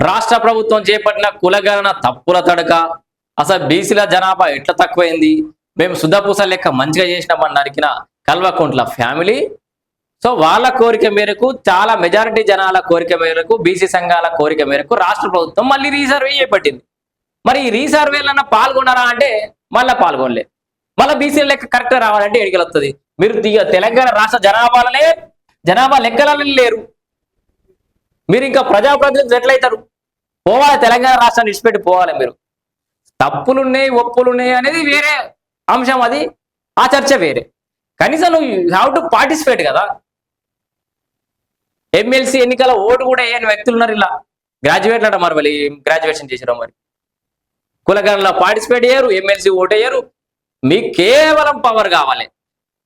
రాష్ట్ర ప్రభుత్వం చేపట్టిన కులగణన తప్పుల తడక అసలు బీసీల జనాభా ఎట్లా తక్కువైంది? మేము సుధాపూస లెక్క మంచిగా చేసినామని నరికిన కల్వకుంట్ల ఫ్యామిలీ. సో వాళ్ళ కోరిక మేరకు చాలా మెజారిటీ జనాల కోరిక మేరకు బీసీ సంఘాల కోరిక మేరకు రాష్ట్ర ప్రభుత్వం మళ్ళీ రీసర్వే చేపట్టింది. మరి ఈ రీసర్వేలన్న పాల్గొన్నారా అంటే మళ్ళీ పాల్గొనలే. మళ్ళీ బీసీ లెక్క కరెక్ట్ రావాలంటే ఎడికలు వస్తుంది మీరు దిగ- తెలంగాణ రాష్ట్ర జనాభాలనే జనాభా లెక్కలనే లేరు. మీరు ఇంకా ప్రజాప్రతినిధులు ఎట్లయితారు? పోవాలి తెలంగాణ రాష్ట్రాన్ని విడిచిపెట్టి పోవాలి మీరు. తప్పులున్నాయి ఒప్పులున్నాయి అనేది వేరే అంశం అది. ఆ చర్చ వేరే. కనీసం నువ్వు హ్యావ్ టు పార్టిసిపేట్ కదా. ఎమ్మెల్సీ ఎన్నికల ఓటు కూడా వేయని వ్యక్తులు ఉన్నారు ఇలా? గ్రాడ్యుయేట్లు అంట మరి మళ్ళీ గ్రాడ్యుయేషన్ చేసినాం మరి? కులగణలో పార్టిసిపేట్ చేయరు ఎమ్మెల్సీ ఓటు వేయరు. మీకు కేవలం పవర్ కావాలి.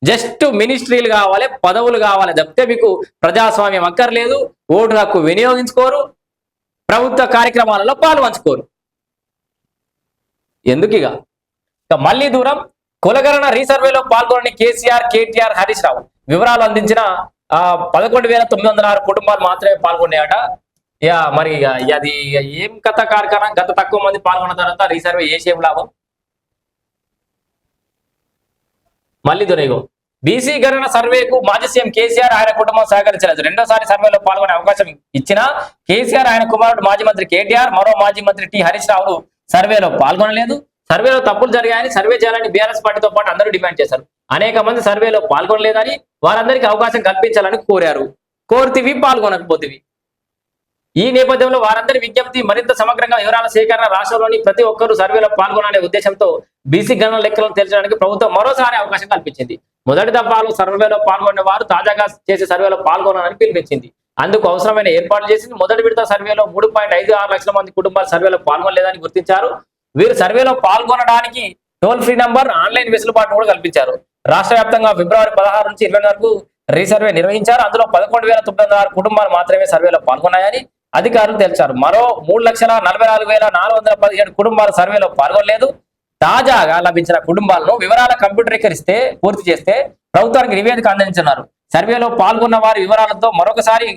జస్ట్ మినిస్ట్రీలు కావాలి పదవులు కావాలి. తప్పితే మీకు ప్రజాస్వామ్యం అక్కర్లేదు. ఓటు హక్కు వినియోగించుకోరు. ప్రభుత్వ కార్యక్రమాలలో పాల్పంచుకోరు. ఎందుకు ఇక ఇక మళ్ళీ దూరం కులగరణ రీసర్వేలో పాల్గొనని కేసీఆర్ కేటీఆర్ హరీష్ రావు వివరాలు అందించిన ఆ పదకొండు వేల తొమ్మిది వందల ఆరు కుటుంబాలు మాత్రమే పాల్గొన్నాయట. ఇక మరి ఇక అది ఇక ఏం కథ కార్యక్రమం గత తక్కువ మంది పాల్గొన్న తర్వాత రీసర్వే చేసేం లాభం మళ్ళీ దొరేగో. బీసీ గణన సర్వేకు మాజీ సీఎం కేసీఆర్ ఆయన కుటుంబం సహకరించలేదు. రెండోసారి సర్వేలో పాల్గొనే అవకాశం ఇచ్చిన కేసీఆర్ ఆయన కుమారుడు మాజీ మంత్రి కేటీఆర్ మరో మాజీ మంత్రి టి హరీష్ రావులు సర్వేలో పాల్గొనలేదు. సర్వేలో తప్పులు జరిగాయని సర్వే చేయాలని బీఆర్ఎస్ పార్టీతో పాటు అందరూ డిమాండ్ చేశారు. అనేక మంది సర్వేలో పాల్గొనలేదని వారందరికీ అవకాశం కల్పించాలని కోరారు. కోరితివి పాల్గొనకపోతివి. ఈ నేపథ్యంలో వారందరి విజ్ఞప్తి మరింత సమగ్రంగా వివరాల సేకరణ రాష్ట్రంలోని ప్రతి ఒక్కరూ సర్వేలో పాల్గొనాలనే ఉద్దేశంతో బీసీ గణన లెక్కలను తేల్చడానికి ప్రభుత్వం మరోసారి అవకాశం కల్పించింది. మొదటి దఫాలో సర్వేలో పాల్గొనే వారు తాజాగా చేసే సర్వేలో పాల్గొనాలని పిలిపించింది అందుకు అవసరమైన ఏర్పాట్లు చేసింది. మొదటి విడత సర్వేలో మూడు పాయింట్ ఐదు ఆరు లక్షల మంది కుటుంబాలు సర్వేలో పాల్గొనలేదని గుర్తించారు. వీరు సర్వేలో పాల్గొనడానికి టోల్ ఫ్రీ నంబర్ ఆన్లైన్ వెసులుబాటు కూడా కల్పించారు. రాష్ట్ర వ్యాప్తంగా ఫిబ్రవరి పదహారు నుంచి ఇరవై వరకు రీసర్వే నిర్వహించారు. అందులో పదకొండు వేల తొమ్మిది వందల ఆరు కుటుంబాలు మాత్రమే సర్వేలో పాల్గొన్నాయని అధికారులు తెలిచారు. మరో మూడు లక్షల నలభై నాలుగు వేల నాలుగు వందల పదిహేడు కుటుంబాలు సర్వేలో పాల్గొనలేదు. తాజాగా లభించిన కుటుంబాలను వివరాల కంప్యూటరీకరిస్తే పూర్తి చేస్తే ప్రభుత్వానికి నివేదిక అందించన్నారు సర్వేలో పాల్గొన్న వారి వివరాలతో మరొకసారి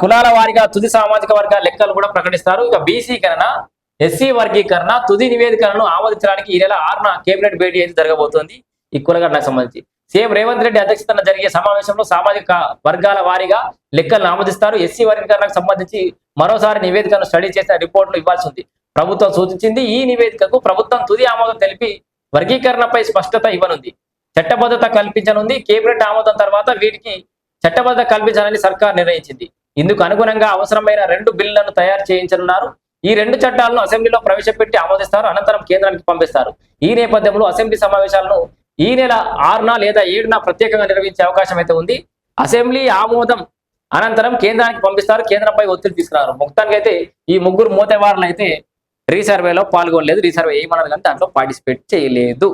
కులాల వారిగా తుది సామాజిక వర్గ లెక్కలు కూడా ప్రకటిస్తారు. ఇక బీసీకరణ ఎస్సీ వర్గీకరణ తుది నివేదికలను ఆమోదించడానికి ఈ నెల ఆరున కేబినెట్ భేటీ అయితే జరగబోతోంది. ఈ కులగణకు సంబంధించి. సీఎం రేవంత్ రెడ్డి అధ్యక్షతన జరిగే సమావేశంలో సామాజిక వర్గాల వారీగా లెక్కలను ఆమోదిస్తారు. ఎస్సీ వర్గీకరణకు సంబంధించి మరోసారి నివేదికను స్టడీ చేసిన రిపోర్టులు ఇవ్వాల్సి ఉంది. ప్రభుత్వం సూచించింది ఈ నివేదికకు ప్రభుత్వం తుది ఆమోదం తెలిపి వర్గీకరణపై స్పష్టత ఇవ్వనుంది. చట్టబద్ధత కల్పించనుంది. కేబినెట్ ఆమోదం తర్వాత వీటికి చట్టబద్ధత కల్పించాలని సర్కార్ నిర్ణయించింది. ఇందుకు అనుగుణంగా అవసరమైన రెండు బిల్లులను తయారు చేయించనున్నారు. ఈ రెండు చట్టాలను అసెంబ్లీలో ప్రవేశపెట్టి ఆమోదిస్తారు. అనంతరం కేంద్రానికి పంపిస్తారు. ఈ నేపథ్యంలో అసెంబ్లీ సమావేశాలను ఈ నెల ఆరున లేదా ఏడున ప్రత్యేకంగా నిర్వహించే అవకాశం అయితే ఉంది. అసెంబ్లీ ఆమోదం అనంతరం కేంద్రానికి పంపిస్తారు. కేంద్రంపై ఒత్తిడి తీసుకురారు. మొత్తానికి అయితే ఈ ముగ్గురు మోతేవారులు అయితే రీసర్వేలో పాల్గొనలేదు. రీసర్వే ఏమన్నది కానీ దాంట్లో పార్టిసిపేట్ చేయలేదు.